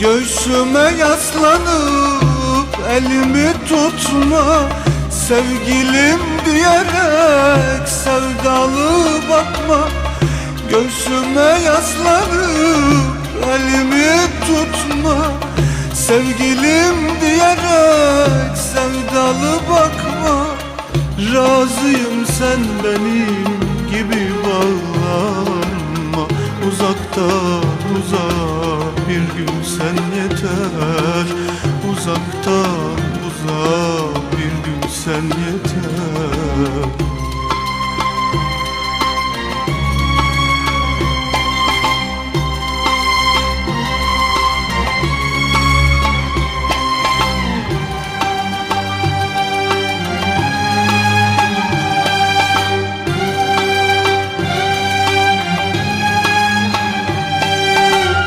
Göğsüme yaslanıp elimi tutma. Sevgilim diyerek sevdalı bakma. Göğsüme yaslanıp elimi tutma. Sevgilim diyerek sevdalı bakma. Razıyım sen benim gibi bağlanma. Uzaktan uzağa bir gün sen yeter. Uzaktan uzağa bir gün sen yeter